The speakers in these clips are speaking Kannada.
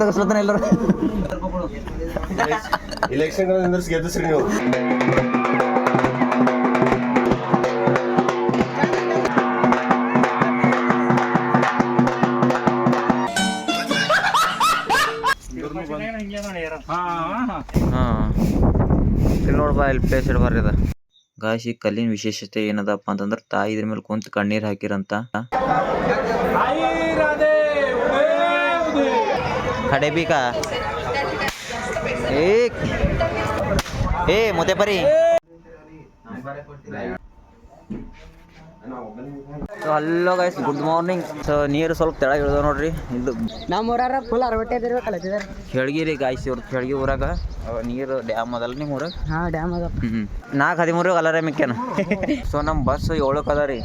ತೆಗಿಸ್ಲತ್ತಾನ ಎಲ್ಲರೂ. ಇಲೆಕ್ಷನ್ ನಿಂದ್ರಿಸಿ ಗೆದ್ದಿಸ್ರಿ ನೀವು. ಹಾಂ. ಇಲ್ಲಿ ನೋಡ್ಬಾ ಇಲ್ಲಿ ಪ್ಲೇಸ್ ಇಡ್ ಬರ್ರಿ ಅದ. ಗಾಯ್ಸ್ ಈ ಕಲ್ಲಿನ ವಿಶೇಷತೆ ಏನದಪ್ಪ ಅಂತಂದ್ರೆ ತಾಯಿ ಇದ್ರ ಮೇಲೆ ಕುಂತ ಕಣ್ಣೀರ್ ಹಾಕಿರಂತ. ಖಡೆ ಬೀಕಾ ಏ ಏ मोते ಪರಿ so hello guys good morning so ನೀರು ಸ್ವಲ್ಪ ತೆಳಗೆ ಇಳ್ದ ನೋಡ್ರಿ. ಇದು ನಮ್ಮ ಊರಾರ ಫುಲ್ ಅರವಟ್ಟೆ ಇದಿರ್ಬೇಕಲ್ಲ ಇದಾರೆ ಕೆಳಗಿರಿ ಗಾಯ್ಸ್ ಇವ್ರ ಕೆಳಗಿ ಊರಾಗ. ನೀರು ಡ್ಯಾಮ್ ಅದಲ್ಲ ನಿಮ್ಮ ಊರಾಗ? ಹಾ ಡ್ಯಾಮ್ ಅದ ಹ್ಞೂ ನಾಲ್ಕು ಹದಿಮೂರು ಅಲಾರ ಮಿಕ್ಕೇನ ಸೊ ನಮ್ಮ ಬಸ್ ಏಳಕ್ಕೆ ಅದ ರೀ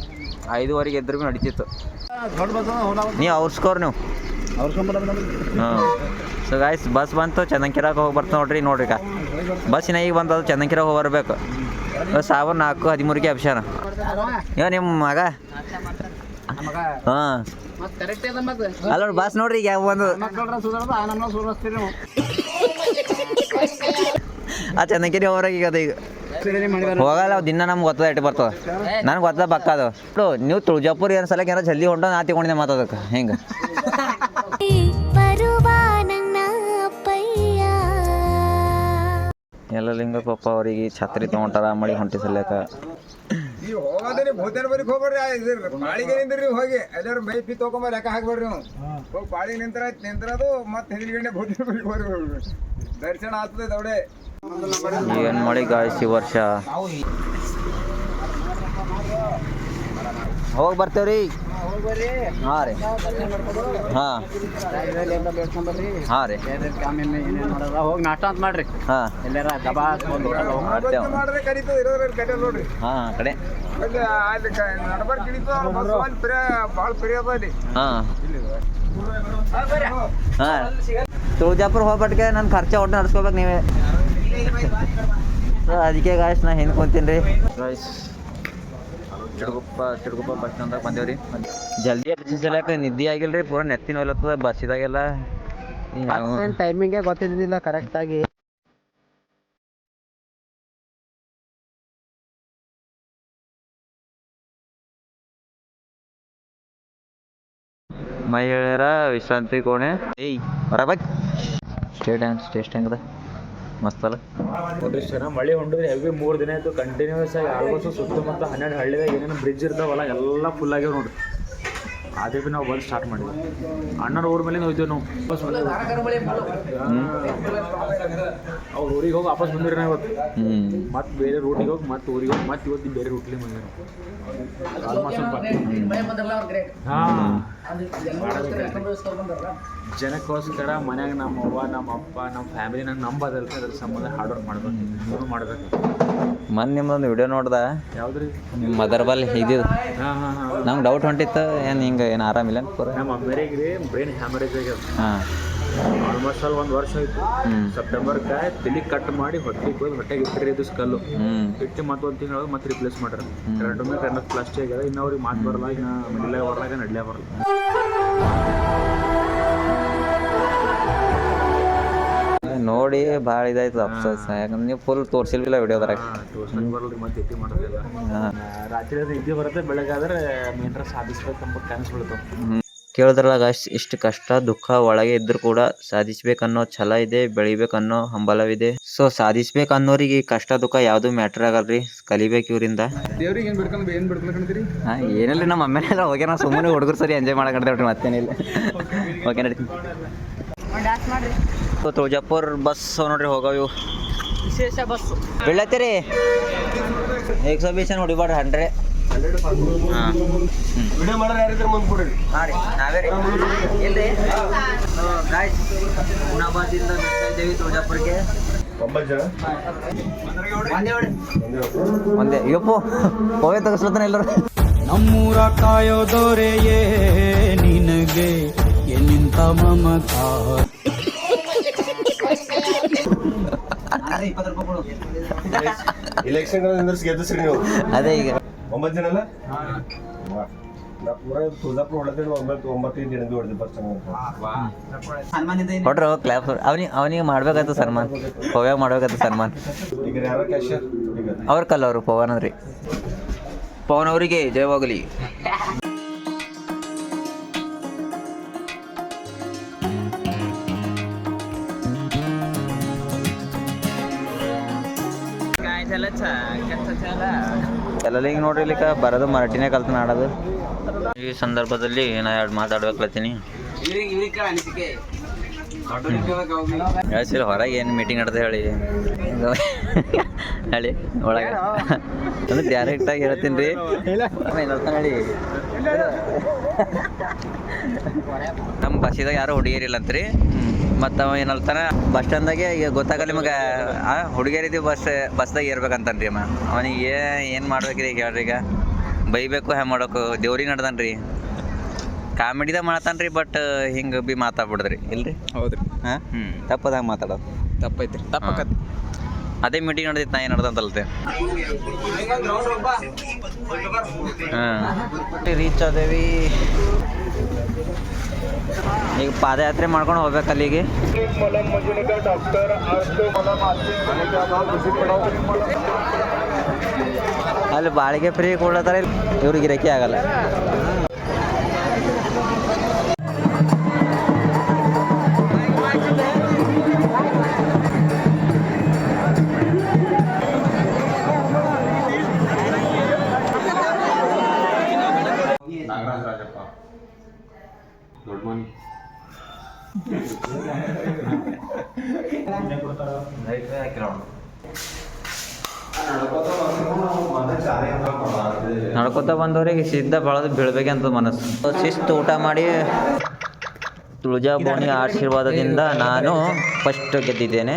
ಐದುವರೆಗೆ ಎದ್ರು ಭೀ ನಡೀತಿತ್ತು ನೀವು ಅವ್ರಸ್ಕೋರ್ ನೀವು. ಹಾಂ ಸೊ ಗಾಯ್ಸ್ ಬಸ್ ಬಂತು ಚಂದಂಕಿರಾಗ ಹೋಗಿ ಬರ್ತ ನೋಡ್ರಿ ನೋಡ್ರಿ ಈಗ. ಇನ್ನ ಈಗ ಬಂದದು ಚಂದಂಕಿರಾಗ ಹೋಗಿ ಬರಬೇಕು. ಸಾವಿರ ನಾಲ್ಕು, ಹದಿಮೂರಿಗೆ ಅಭಿಷಾನ ಇವ ನಿಮ್ಮ ಮಗ? ಹಾಂ ಅಲ್ಲ ನೋಡಿ ಬಸ್ ನೋಡ್ರಿ ಈಗ ಯಾವ ನೀವು ಆ ಚಂದಂಕಿರಿ ಹೋಗ್ರಾಗ ಈಗ ಅದು ಈಗ. ಹೋಗಲ್ಲ ದಿನ ನಮ್ಗೆ ಗೊತ್ತದ ಇಟ್ಟು ಬರ್ತದ. ನನಗೆ ಗೊತ್ತದ ಪಕ್ಕ ಅದು. ನೀವು ತುಳಜಾಪುರ ಏನು ಸಲಕ್ಕೆ ಏನೋ ಜಲ್ದಿ ಹೊಂಟ, ನಾ ತಿಗೊಂಡೆ ಮಾತಾಡೋಕೆ ಹಿಂಗೆ? ಎಲ್ಲ ಲಿಂಗ ಪಾಪ ಅವರಿಗೆ ಛತ್ರಿ ತಗೊಂಡಾರ ಮಳಿ ಹೊಂಟಿ ಸಲ್ಯಾಕ ನೀವು ಹೋಗೋದ್ರಿ ಭೂತೇನ ಬರೀಕ್ ಹೋಗ್ಬೇಡ್ರಿ ಆ ಇದ್ರ ಪಾಳಿಗೆ ನಿಂದ್ರಿ ಹೋಗಿ. ಎಲ್ಲಾರು ಮೈ ಪಿ ತಗೊಂಬ ಲೆಕ್ಕ ಹಾಕ್ಬೇಡ್ರಿ ನೀವು. ಹೋಗಿ ಪಾಳಿಗೆ ನಿಂತರ ನಿಂದ್ರದು ಮತ್ತೆ ಹಿಂದ್ಗಡೆ ಭೂತೇನ ಬರೀಕ್ ಹೋಗ್ರಿ ದರ್ಶನ ಆಗ್ತದೆ ದೌಡೆ. ಏನು ಮಳಿ ಗಾಯಿಸಿ ವರ್ಷ? ಹೋಗಿ ಬರ್ತೇವ್ರಿ. ಹಾಂ ರೀ. ಹಾಂ. ಹಾಂ ರೀ. ಹೋಗಿ ನಾಷ್ಟ ಅಂತ ಮಾಡ್ರಿ. ಹಾಂ. ಎಲ್ಲಾರ ದಬಾ ನೋಡ್ರಿ. ಹಾಂ ಕಡೆ. ಹಾಂ. ಹಾಂ. ತುಳಜಾಪುರ ಹೋಗ್ಬಟ್ಗೆ ನನ್ನ ಖರ್ಚ ಒಟ್ಟು ನಡ್ಸ್ಕೋಬೇಕು ನೀವೇ. ಅದಕ್ಕೆ ಗಾಯ್ಸ್ ನಾ ಹೆಂಗೆ ಕುಂತೀನಿ ರೀ. ಗಾಯ್ಸ್ ಚಿಡ್ಗುಪ್ಪ ಚಿಡಗುಪ್ಪ ಬಸ್ ಸ್ಟ್ಯಾಂಡ್ದಾಗ ಬಂದೇವ್ರಿ. ಜಲ್ದಿ ಎಬ್ಬಿಸಲಕ್ಕ ನಿದ್ದೆ ಆಗಿಲ್ಲ ರೀ ಪೂರ ನೆತ್ತಿನ ಹೊಲತ್ತದ ಬಸ್ಸಿದಾಗೆಲ್ಲ ಟೈಮಿಂಗೇ ಗೊತ್ತಿದ್ದಿಲ್ಲ ಕರೆಕ್ಟಾಗಿ ಮಹಿಳೆಯರ ವಿಶ್ರಾಂತಿ ಕೋಣೆ. ಏಯ್ ಹೊರ ಬಾ. ಸ್ಟೇ ಡ್ಯಾನ್ಸ್ ಟೇಸ್ಟ್ ಹೆಂಗದ ಮಸ್ತ್ ಅಲ್ಲ. ಸರ್ ಮಳೆ ಹೊಂಡಿದ್ರೆ ಹೆವಿ ಮೂರು ದಿನ ಆಯ್ತು ಕಂಟಿನ್ಯೂಸ್ ಆಗಿ ಆಲ್ಮೋಸ್ಟ್ ಸುತ್ತಮುತ್ತ ಹನ್ನೆರಡು ಹಳ್ಳಿದಾಗ ಏನೇನು ಬ್ರಿಡ್ಜ್ ಇರ್ತಾವಲ್ಲ, ಎಲ್ಲ ಫುಲ್ ಆಗ್ಯಾವ ನೋಡ್ರಿ. ಅದೇ ಭೀ ನಾವು ಬಂದು ಸ್ಟಾರ್ಟ್ ಮಾಡಿದ್ವಿ. ಅಣ್ಣನ ಊರ ಮೇಲೆ ಹೋಯ್ತೇವೆ ನಾವು. ಅವ್ರ ಊರಿಗೆ ಹೋಗಿ ವಾಪಸ್ ಬಂದಿರಿ ನಾವು ಇವತ್ತು. ಹ್ಞೂ ಮತ್ತೆ ಬೇರೆ ರೂಟಿಗೆ ಹೋಗಿ ಮತ್ತೆ ಊರಿಗೆ ಹೋಗಿ ಮತ್ತೆ ಇವತ್ತು ಬೇರೆ ರೂಟ್ಲಿ ಬಂದಿರಿ ಹಾಂ. ಜನಕ್ಕೋಸ್ಕರ ಮನ್ಯಾಗ ನಮ್ಮ ಅವ್ವ ನಮ್ಮ ಅಪ್ಪ ನಮ್ಮ ಫ್ಯಾಮಿಲಿ ನಂಗೆ ನಂಬೋದಲ್ರಿ ಅದ್ರ ಸಂಬಂಧ ಹಾರ್ಡ್ ವರ್ಕ್ ಮಾಡ್ಬೇಕು. ಮಾಡ್ಬೇಕು. ಮೊನ್ನೆ ನಿಮ್ದೊಂದು ವಿಡಿಯೋ ನೋಡ್ದ? ಯಾವ್ದ್ರಿ? ನಿಮ್ಮ ಮದರ್ ಬಲ್ ಇದ್ದಿದ್ದು ನಂಗೆ ಡೌಟ್ ಹೊಂಟಿತ್ತು ಏನು ಹಿಂಗೆ ಏನು ಆರಾಮಿಲ್ಲ ಇಲ್ಲ ಪೂರ ನಮ್ಮ ಅಮ್ಮೇರಿಗೆ ರೀ ಬ್ರೈನ್ ಹ್ಯಾಮರೇಜ್ ಆಗ್ಯದ. ಹಾಂ. ಆಲ್ಮೋಸ್ಟ್ ಅಲ್ಲಿ ಒಂದು ವರ್ಷ ಆಯ್ತು. ಸೆಪ್ಟೆಂಬರ್ಗೆ ತಲೆ ಕಟ್ ಮಾಡಿ ಹೊಟ್ಟೆ ಹೋಗಿ ಹೊಟ್ಟೆಗೆ ಇಟ್ಟಿರಿ ಇದು ಸ್ಕಲ್ಲು ಇಟ್ಟು ಮತ್ತೆ ಒಂದು ತಿಂಗಳು ಮತ್ತೆ ರಿಪ್ಲೇಸ್ ಮಾಡ್ಯಾರ. ಎರಡು ಮೇಲೆ ಎರಡು ಪ್ಲಾಸ್ಟಿಕ್ ಆಗ್ಯದ. ಇನ್ನು ಅವ್ರಿಗೆ ಮಾತು ಬರಲ್ಲ ಇನ್ನು ನಡಿಲೇ ಬರಲ್ಲ ಈಗ ಬರಲ್ಲ. ನೋಡಿ ಭಾಳ ಇದಾಯ್ತು ಅಫ್ಸೋಸ್ ಯಾಕಂದ್ರೆ ನೀವು ಫುಲ್ ತೋರ್ಸಿಲ್ವಿಲ್ಲ ವಿಡಿಯೋದ್ರಾಗ ಹಾಂ ತೋರ್ಸಕ್ಕೆ ಬರಲ್ಲ ರೀ ಮತ್ತೆ ಎತ್ತಿ ಮಾಡೋದಿಲ್ಲ ರಾತ್ರಿ ಆದ್ರೆ ನಿದ್ದೆ ಬರುತ್ತೆ ಬೆಳಗಾದ್ರೆ ಮೇನ್ರ ಸಾಧಿಸ್ಬೇಕಂಬ ಕನಸು ಬೀಳ್ತಾವೆ ಕೇಳಿದ್ರಲ್ಲ ಅಷ್ಟು ಇಷ್ಟು ಕಷ್ಟ ದುಃಖ ಒಳಗೆ ಇದ್ರೂ ಕೂಡ ಸಾಧಿಸ್ಬೇಕನ್ನೋ ಛಲ ಇದೆ ಬೆಳಿಬೇಕನ್ನೋ ಹಂಬಲವಿದೆ. ಸೊ ಸಾಧಿಸ್ಬೇಕನ್ನೋರಿಗೆ ಈ ಕಷ್ಟ ದುಃಖ ಯಾವುದು ಮ್ಯಾಟ್ರ್ ಆಗಲ್ರಿ? ಕಲಿಬೇಕು ಇವರಿಂದ. ದೇವ್ರಿಗೆ ಏನ್ ಬಿಡ್ಕೊಂಡು ಏನ್ ಬಿಡ್ಕೊಂಡ್ರಿ ಹಾಂ ಏನಿಲ್ಲ ನಮ್ಮ ಅಮ್ಮೆಲ್ಲ ಹೋಗಿ ನಾವು ಸುಮ್ಮನೆ ಹುಡುಗರು ಸರಿ ಎಂಜಾಯ್ ಮಾಡಕಡ್ತೇವ್ರಿ ಮತ್ತೇನಿಲ್ಲ. ಓಕೆ ನಡೀತೀನಿ ಸೊ ತುಳಜಾಪುರ್ ಬಸ್ ನೋಡ್ರಿ ಹೋಗವು. ಇವು ವಿಶೇಷ ಬಸ್ ಬೀಳತ್ತೀರಿ ಎಕ್ಸಿಬಿಷನ್ ಹೊಡಿಬಾರ್ರಿ ಹಂಡ್ರೆ ಹಾಂ. ವಿಡಿಯೋ ಮಾಡೋರು ಯಾರಿದ್ರೆ ಮುಂದೆ ಕೊಡಿ ಹಾಂ ರೀ ನಾವೇ ರೀ. ಇಲ್ರಿ? ಗಾಯ್ಸ್ ಹುಣಾಬಾದಿಂದ ಬಿಡ್ತಾ ಇದ್ದೇವೆ ತುಳಜಾಪುರಕ್ಕೆ ಒಂಬತ್ತು ಜನ? ಒಂದೇ ಯಪ್ಪು ಹೋಗೇ ತೆಗಿಸ್ಲತ್ತಾನ ಎಲ್ಲರೂ. ನಮ್ಮೂರ ಕಾಯೋ ದೊರೆಯೇ ನಿನಗೆ ಎನ್ನಿಂತ ಮಮಕಾರ ಇಲೆಕ್ಷನ್ ನಿಂದ್ರಿಸಿ ಗೆದ್ದಿಸ್ರಿ ನೀವು. ಅದೇ ಈಗ. ಒಂಬತ್ತು ಜನ ಅಲ್ಲ? ಹೊಡ್ರು ಕ್ಲಾಪ್ ಅವನಿಗೆ ಅವನಿಗೆ ಮಾಡ್ಬೇಕಾಯ್ತು ಸನ್ಮಾನ್. ಪವ್ಯಾಗ ಮಾಡ್ಬೇಕಾಯ್ತು ಸನ್ಮಾನ್. ಈಗ ಯಾರ ಕ್ಯಾಶರ್ ಈಗ. ಅವ್ರ ಕಲ್ಲ ಅವರು ಪವನ್ ಅವ್ರಿ ಪವನ್ ಅವರಿಗೆ ಜಯವಾಗಲಿ. ಎಲ್ಲ ಈಗ ನೋಡ್ರಿ ಇಲ್ಲಿಕ? ಬರೋದು ಮರಾಠಿನೇ ಕಲ್ತು ಆಡೋದು. ಈ ಸಂದರ್ಭದಲ್ಲಿ ನಾ ಎರಡು ಮಾತಾಡ್ಬೇಕತ್ತೀನಿ ಹೇಳ್ಸಿಲ್ಲ ಹೊರಗೆ ಏನು ಮೀಟಿಂಗ್ ನಡೆದ ಹೇಳಿ? ಹೇಳಿ ಒಳಗೆ. ಅಂದ್ರೆ ಡೈರೆಕ್ಟಾಗಿ ಹೇಳ್ತೀನಿ ರೀ. ಹೇಳಿ. ನಮ್ಮ ಬಸ್ಸಿದಾಗ ಯಾರು ಹುಡುಗಿಯರಿಲ್ಲ ಅಂತ್ರಿ ಮತ್ತು ಅವ ಏನಲ್ತಾನ ಬಸ್ ಸ್ಟ್ಯಾಂಡ್ದಾಗೆ ಈಗ ಗೊತ್ತಾಗಲ್ಲ ನಿಮಗೆ ಆ ಹುಡುಗಿಯರಿದ್ದು ಬಸ್ ಬಸ್ದಾಗ ಇರ್ಬೇಕಂತಾನ್ರಿ ಅಮ್ಮ. ಅವನಿಗೆ ಏನು ಮಾಡ್ಬೇಕ್ರಿ ಈಗ ಹೇಳ್ರಿ ಈಗ? ಬೈಬೇಕು ಹೆಂಗೆ ಮಾಡೋಕು ದೇವ್ರಿಗೆ ನಡ್ದಾನ್ರಿ. ಕಾಮಿಡಿದಾಗ ಮಾಡತಾನ್ರಿ ಬಟ್ ಹಿಂಗೆ ಬಿ ಮಾತಾಡ್ಬಿಡ್ದ್ರಿ. ಇಲ್ರಿ? ಹೌದ್ರಿ. ಹಾಂ? ಹ್ಞೂ ತಪ್ಪದಾಗ ಮಾತಾಡೋದು. ತಪ್ಪೈತ್ರಿ. ತಪ್ಪಕತ್. ಅದೇ ಮೀಟಿಂಗ್ ನಡೆದಿತ್ತು ನಾ ಏನು ನಡೆದಂತಲ್ತೆ. ಹಾಂ. ರೀಚ್ ಆದೇವಿ. ಈಗ ಪಾದಯಾತ್ರೆ ಮಾಡ್ಕೊಂಡು ಹೋಗ್ಬೇಕು ಅಲ್ಲಿಗೆ. ಅಲ್ಲಿ ಬಾಳಿಗೆ ಫ್ರೀ ಕೊಡ್ಲತ್ತಾರ ಇವ್ರಿಗೆ ಗಿರಕಿ ಆಗಲ್ಲ. ನಡ್ಕೊತ ಬಂದವ್ರಿಗೆ ಸಿದ್ಧ ಬೆಳೆದು ಬೀಳ್ಬೇಕಂತ ಮನಸ್ಸು. ಶಿಸ್ತು ಊಟ ಮಾಡಿ. ತುಳಜಾ ಬೋಣಿ ಆಶೀರ್ವಾದದಿಂದ ನಾನು ಫಸ್ಟ್ ಗೆದ್ದಿದ್ದೇನೆ.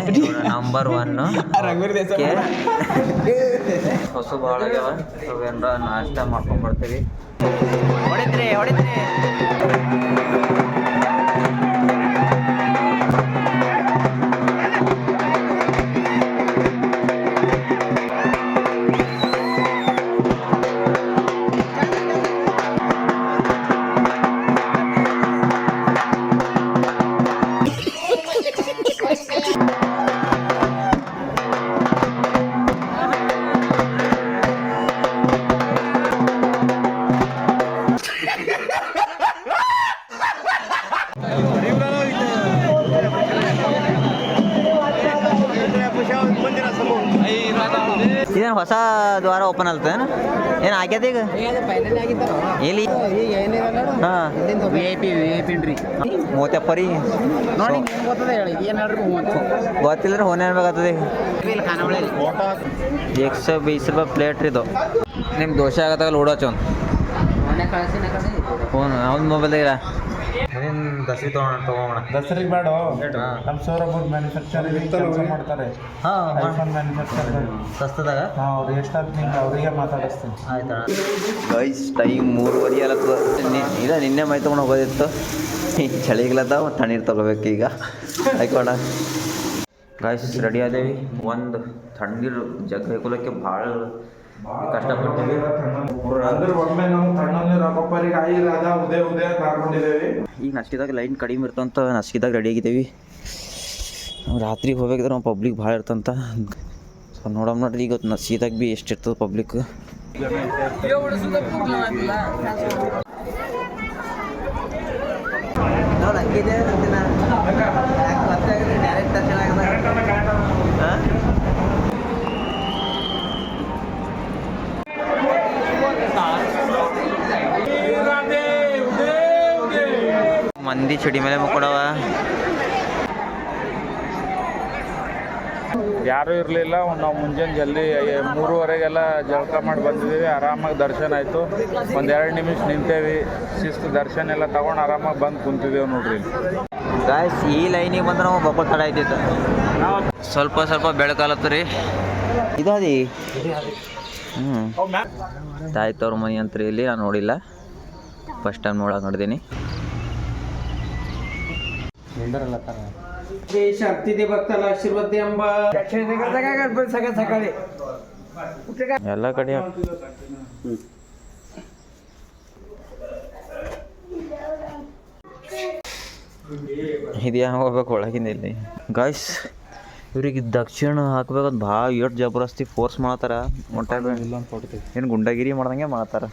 ನಂಬರ್ ಒನ್ ಹೊಸ ಭಾಳ ನಾಷ್ಟ ಮಾಡ್ಕೊಂಡ್ ಬರ್ತೀವಿ. ಹೊಡಿದ್ರಿ ಹೊಡಿತ್ರಿ. ಇದೇನು ಹೊಸ ದ್ವಾರ ಓಪನ್ ಆಲ್ತೇನು ಏನು? ಆಗ್ಯದ ಈಗ? ಎಲ್ಲಿ? ಹಾಂ. ವಿ ಪಿ ಪಿ ರೀ ನೋಡಿ ಗೊತ್ತಿಲ್ಲರಿ ಹೋನ್ ಏನ್ಬೇಕಾಗ್ತದೆ ಈಗ ಸೋ ಬೀಸ್ ರೂಪಾಯಿ ಪ್ಲೇಟ್ ರೀ ಇದು. ನಿಮ್ಮ ದೋಷೆ ಆಗತ್ತಾಗಲ್ಲ ಓಡೋಚ್ ಒಂದು ಫೋನ್ ಅವ್ನ ಮೊಬೈಲ್ದಾಗ ದಸರಿ ತಗೋಣ ತಗೋಣ ದಸರಿಗೆ ಬೇಡ. ನಮ್ಮ ಸೌರಭ ಮ್ಯಾನುಫ್ಯಾಕ್ಚರಿಂಗ್ ಕೆಲಸ ಮಾಡ್ತಾರೆ. ಹಾಂ ಐಫೋನ್ ಮ್ಯಾನುಫ್ಯಾಕ್ಚರ್ ಸಸ್ತದಾಗ? ಹಾಂ ಅವ್ರು ಎಷ್ಟಾದ್ ನಿಂಗೆ ಅವರಿಗೆ ಮಾತಾಡಿಸ್ತೀನಿ. ಆಯ್ತಾ ಗೈಸ್ ಟೈಮ್ ಮೂರುವರೆ ಅಲತ್ತು ಇಲ್ಲ ನಿನ್ನೆ ಮೈ ತೊಗೊಂಡು ಹೋಗೋದಿತ್ತು. ಚಳಿಗಳದ ಚಳಿಗ್ಲದ ತಣ್ಣೀರು ತಗೋಬೇಕು ಈಗ. ಆಯ್ಕೋಣ. ಗಾಯ್ಸ್ ರೆಡಿ ಆದೇವಿ? ಒಂದು ತಣ್ಣೀರು ಜಗ್ ಹಾಕೊಳಕ್ಕೆ ಭಾಳ ಕಷ್ಟಪಟ್ಟಿವಿ ಅಂದ್ರೆ ಒಮ್ಮೆ ನಾವು ರಾಧ ಹಾಕೊಂಡಿದ್ದೇವೆ ಈಗ ನಸ್ಕಿದಾಗ ಲೈನ್ ಕಡಿಮೆ ಇರ್ತಂತ ನಸ್ಕಿದಾಗ ರೆಡಿ ಆಗಿದ್ದೀವಿ. ರಾತ್ರಿಗೆ ರಾತ್ರಿ ಹೋಗ್ಬೇಕಿದ್ರೆ ನಾವು ಪಬ್ಲಿಕ್ ಭಾಳ ಇರ್ತಂತ. ಸೊ ನೋಡಮ್ ನೋಡ್ರಿ ಈಗ ನಸ್ಕಿದಾಗ ಭೀ ಎಷ್ಟು ಇರ್ತದೆ ಪಬ್ಲಿಕ್ ಮಂದಿ ಚಡಿ ಮೇಲೆ ಮುಕ್ಕೊಡವ. ಯಾರೂ ಇರಲಿಲ್ಲ ನಾವು ಮುಂಜಾನೆ ಜಲ್ದಿ ಮೂರುವರೆಗೆಲ್ಲ ಜಳಕ ಮಾಡಿ ಬಂದಿದ್ದೀವಿ ಆರಾಮಾಗಿ ದರ್ಶನ ಆಯಿತು. ಒಂದೆರಡು ಎರಡು ನಿಮಿಷ ನಿಂತೇವಿ ಶಿಸ್ತು ದರ್ಶನ ಎಲ್ಲ ತಗೊಂಡು ಆರಾಮಾಗಿ ಬಂದು ಕುಂತಿದ್ದೇವೆ ನೋಡ್ರಿ. ಗಾಯ್ಸ್ ಈ ಲೈನಿಗೆ ಬಂದ್ರೆ ನಾವು ಬಕ್ಕಳು ತಡ ಆಯ್ತಿತ್ತು. ಸ್ವಲ್ಪ ಸ್ವಲ್ಪ ಬೆಳಕಾಲತ್ತು ರೀ ಇದಾದಿ? ಹ್ಞೂ ತಾಯಿ ತಾಯ್ತವ್ರ ಮನೆ ಅಂತ ಇಲ್ಲಿ ನಾನು ನೋಡಿಲ್ಲ. ಫಸ್ಟ್ ಟೈಮ್ ನೋಡಕ್ಕೆ ನೋಡಿದ್ದೀನಿ श्री शांतीदे भक्ताला आशीर्वाद दे अंबा काय गणपती सगळ्यात सकाळी कुठे काय ಎಲ್ಲ ಕಡೆ ಇದು ಹೋಗ್ಬೇಕು ಒಳಗಿಂದ ಇಲ್ಲಿ? ಗಾಯ್ಸ್ ಇವ್ರಿಗೆ ದಕ್ಷಿಣ ಹಾಕ್ಬೇಕಂತ ಭಾಳ ಎಷ್ಟು ಜಬರ್ದಸ್ತಿ ಫೋರ್ಸ್ ಮಾಡತ್ತಾರ ಒಟ್ಟ ಏನು ಗುಂಡಗಿರಿ ಮಾಡ್ದಂಗೆ ಮಾಡ್ತಾರ.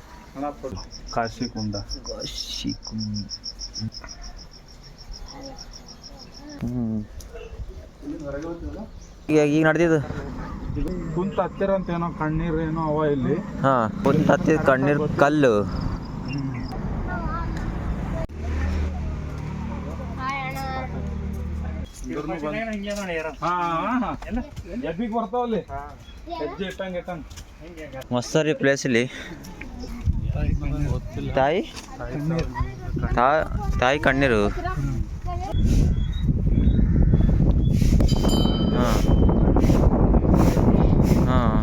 ಕಾಶಿ ಕುಂಡ ಕಾಶಿ ಕುಂಡ ಈಗ ಈಗ ನಡೆದಿದ್ದು? ಕುಂತ ಹತ್ತಿರ ಅಂತ ಏನೋ ಕಣ್ಣೀರು ಏನೋ ಅವ ಇಲ್ಲಿ. ಹಾ ಕುಂತ ಹತ್ತಿರ ಕಣ್ಣೀರು ಕಲ್ಲು. ಹಾ ಎಬ್ಬಿಗೆ ಬರ್ತಾವಲ್ಲಿ ಹೆಜ್ಜೆ ಇಟ್ಟಂಗೆ ಇಟ್ಟಂಗೆ ಮಸ್ತ್ ರೀ ಪ್ಲೇಸ್ ಇಲ್ಲಿ ತಾಯಿ ತಾಯಿ ಕಣ್ಣೀರು. ಹಾಂ. ಹಾಂ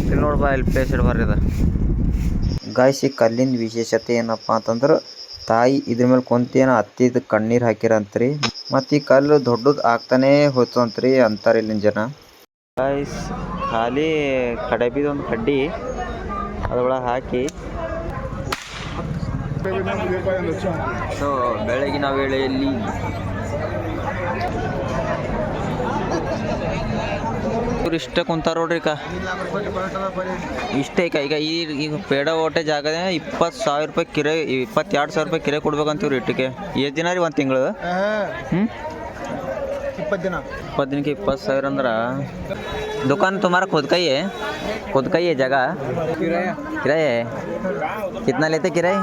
ಇಲ್ಲಿ ನೋಡ್ಬಾ ಇಲ್ಲಿ ಪ್ಲೇಸ್ ಇಡ್ ಬರ್ರಿ ಅದ ಗಾಯ್ಸ್ ಈ ಕಲ್ಲಿನ ವಿಶೇಷತೆ ಏನಪ್ಪ ಅಂತಂದ್ರೆ ತಾಯಿ ಇದ್ರ ಮೇಲೆ ಕುಂತೇನ ಹತ್ತಿದ ಕಣ್ಣೀರು ಹಾಕಿರಂತ್ರಿ. ಮತ್ತು ಈ ಕಲ್ಲು ದೊಡ್ಡದು ಆಗ್ತಾನೇ ಹೋಯ್ತು ಅಂತ್ರಿ ಅಂತಾರೆ ಇಲ್ಲಿನ ಜನ. ಗಾಯ್ಸ್ ಖಾಲಿ ಕಡಬಿದೊಂದು ಕಡ್ಡಿ ಅದ್ರೊಳಗೆ ಹಾಕಿ. ಸೊ ಬೆಳಗಿನ ವೇಳೆಯಲ್ಲಿ ಇಷ್ಟ ಕುಂತಾರ ನೋಡ್ರಿ ಈಗ ಇಷ್ಟೇ ಈಗ ಈಗ ಈ ಈಗ ಪೇಡ ಓಟೆ ಜಾಗದ ಇಪ್ಪತ್ತು ಸಾವಿರ ರೂಪಾಯಿ ಕಿರೆ ಇಪ್ಪತ್ತೆರಡು ಸಾವಿರ ರೂಪಾಯಿ ಕಿರೆ ಕೊಡ್ಬೇಕಂತ ಇವ್ರು ಇಟ್ಟಿಗೆ ಎಷ್ಟು ದಿನ ರೀ ಒಂದು ತಿಂಗಳು ಹ್ಞೂ ಇಪ್ಪತ್ತು ದಿನ इप्पत दिन के इप्पत ಸಾವಿರ ಅಂದ್ರ दुकान तुम्हारा खुद का ही है खुद का ही है जगह किराया है कितना लेते किराए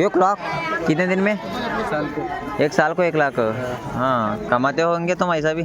एक लाख कितने दिन में एक साल को एक लाख हाँ कमाते होंगे तुम ऐसा भी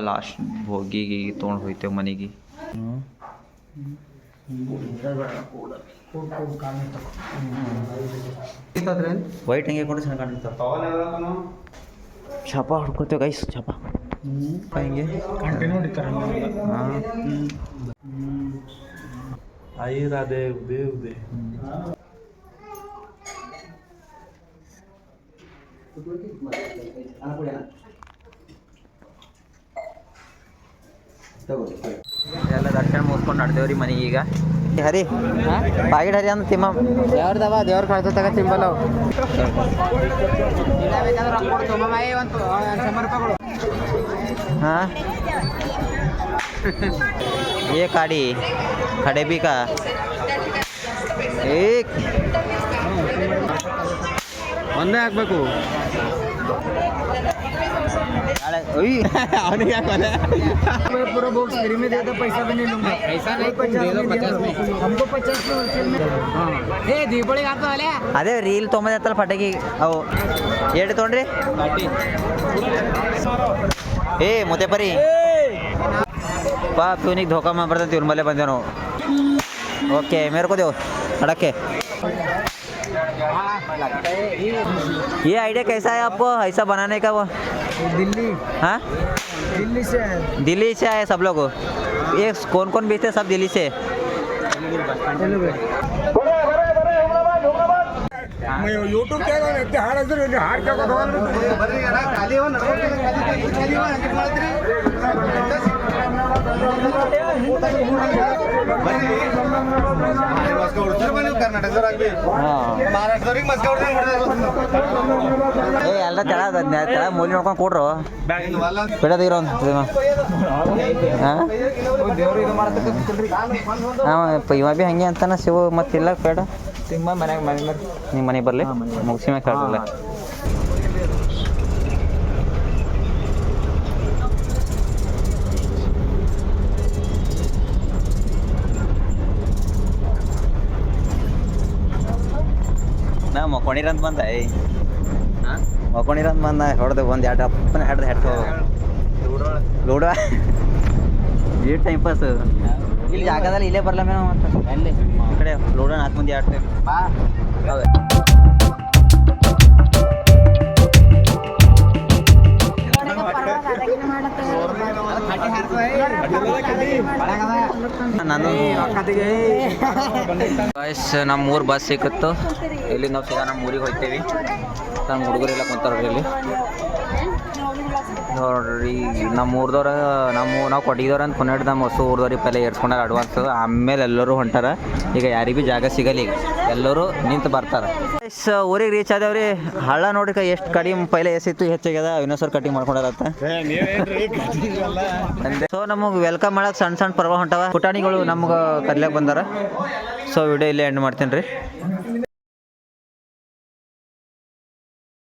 ಲಾಸ್ಟ್ ಭೋಗಿಗೆ ತೊಗೊಂಡು ಹೋಯ್ತೇವೆ ಮನೆಗೆ ವೈಟ್ ಹಂಗೆ ಕೊಟ್ಟು ಚೆನ್ನಾಗಿ ಕಾಣಿಸ್ತಾವ ಛಾಪ ಹೊಡ್ಕೊತೇವೆ ಗೈಸ್ ಛಾಪ ಹಿಂಗೆ ಕಂಟಿನ್ಯೂ ಹೊಡಿತಾರೆ ಹಾಂ ಐರಾದೆ ಉದೇ ಎಲ್ಲ ದರ್ಶನ ಮುಗಿಸ್ಕೊಂಡು ನಡ್ದೇವ್ರಿ ಮನೆಗೆ ಈಗ ಹರಿ ಬಾಗಿಡ್ ಹರಿ ಅಂತ ತಿಮ್ಮ ದೇವ್ರದವ ದೇವ್ರ ಕಳ್ತದಾಗ ತಿಂಬಲ್ಲ ಒಂದು ಶಂಬರ್ ರೂಪಾಯಿಗಳು हाँ ये काड़ी खड़े भी का एक ಒಂದೇ आने क्या कौन है पूरा बॉक्स फ्री में दे दो पैसा भी नहीं लूंगा पैसा नहीं दे दो पचास में हमको पचास में होलसेल में ए दीपड़ी का तो वाले अरे रील तो मैं जाता फटेगी ओ ఏడు తోండ్రి ఏ ముతేపరి बाप तू नहीं धोखा मार पड़ता तिरुमले बंदे ओके मेरे को दो अड़के ये आइडिया कैसा है आपको ऐसा बनाने का वो दिल्ली हाँ दिल्ली से है दिल्ली से आए सब लोग ये कौन कौन बेचते हैं सब दिल्ली से ಯೂಟ್ಯೂಬ್ ಚಾನಲ್ ಹಾಡಿದ್ರೆ ಹಾಡ್ ಏ ಎಲ್ಲ ಮೂಲಿ ನೋಡ್ಕೊಂಡು ಕೊಡ್ರು. ಬಿಡೋದಿರೋ ಹಾಂ? ಹಾಂ ಇವ ಭೀ ಹಂಗೆ ಅಂತಾನ ಶಿವ ಮತ್ತಿಲ್ಲ ಬೇಡ. ತಿಮ್ಮ ಮನೆಗೆ ಮನೆ ನಿಮ್ಮ ಮನೆಗೆ ಬರಲಿ. ಮುಗಿಸಿ ಮ್ಯಾಗ ನಾ ಮಕ್ಕೊಂಡಿರಂತ ಬಂದ ಏ ಮಕ್ಕೊಂಡಿರಂತ ಬಂದ ಹೊಡೆದು ಒಂದು ಎರಡು ಅಪ್ಪನ ಹಿಡ್ದು ಹೆಡ್ಕೊ. ಲೂಡೋ? ಏಟ್ ಟೈಮ್ ಪಾಸ್ ಇಲ್ಲಿ ಜಾಗದಲ್ಲಿ ಇಲ್ಲೇ ಬರಲ್ಲ ಮೇಡಮ್ ಎಲ್ಲಿ? ಈ ಕಡೆ ಲೂಡೋ ನಾಲ್ಕು ಮಂದಿ ಆಡ್ತೇವೆ ನಾನು ಬಾಯ್ಸ್ ನಮ್ಮ ಊರು ಬಸ್ ಸಿಕ್ಕಿತ್ತು. ಇಲ್ಲಿ ನಾವು ಸೀದಾ ನಮ್ಮ ಊರಿಗೆ ಹೋಗ್ತೇವೆ. ನಮ್ಮ ಹುಡುಗರೆಲ್ಲ ಕುಂತಾರ ಇಲ್ಲಿ. ನೋಡ್ರಿ ನಮ್ಮ ಊರ್ದವ್ರ ನಮ್ಮ ನಾವು ಕೊಟ್ಟಿದವ್ರ ಅಂತ ಕೊನೆಡ್ ನಮ್ಮ ಹೊಸ ಊರ್ದವ್ರಿಗೆ ಪೆಲೆ ಏರ್ಸ್ಕೊಂಡಾರ ಅಡ್ವಾನ್ಸ್ ಆಮೇಲೆ ಎಲ್ಲರೂ ಹೊಂಟಾರ. ಈಗ ಯಾರಿಗೆ ಭೀ ಜಾಗ ಸಿಗಲ್ಲ ಈಗ. ಎಲ್ಲರೂ ನಿಂತು ಬರ್ತಾರೆ. ಊರಿಗೆ ರೀಚ್ ಆದವ್ರಿ. ಹಳ್ಳ ನೋಡ್ರಿ ಎಷ್ಟು ಕಡಿಮೆ ಪೈಲೆ ಎಸಿತ್ತು ಹೆಚ್ಚಾಗ್ಯದ ಇನ್ನೊಂದು ಸರ್ ಕಟಿಂಗ್ ಮಾಡ್ಕೊಂಡಾರತ್ತ ಸೊ ನಮಗೆ ವೆಲ್ಕಮ್ ಮಾಡಕ್ಕೆ ಸಣ್ಣ ಸಣ್ಣ ಪರ್ವ ಹೊಂಟವ. ಪುಟಾಣಿಗಳು ನಮ್ಗೆ ಕರ್ಲಿಕ್ಕೆ ಬಂದಾರ. ಸೊ ವಿಡಿಯೋ ಇಲ್ಲೇ ಎಂಡ್ ಮಾಡ್ತೀನಿ ರೀ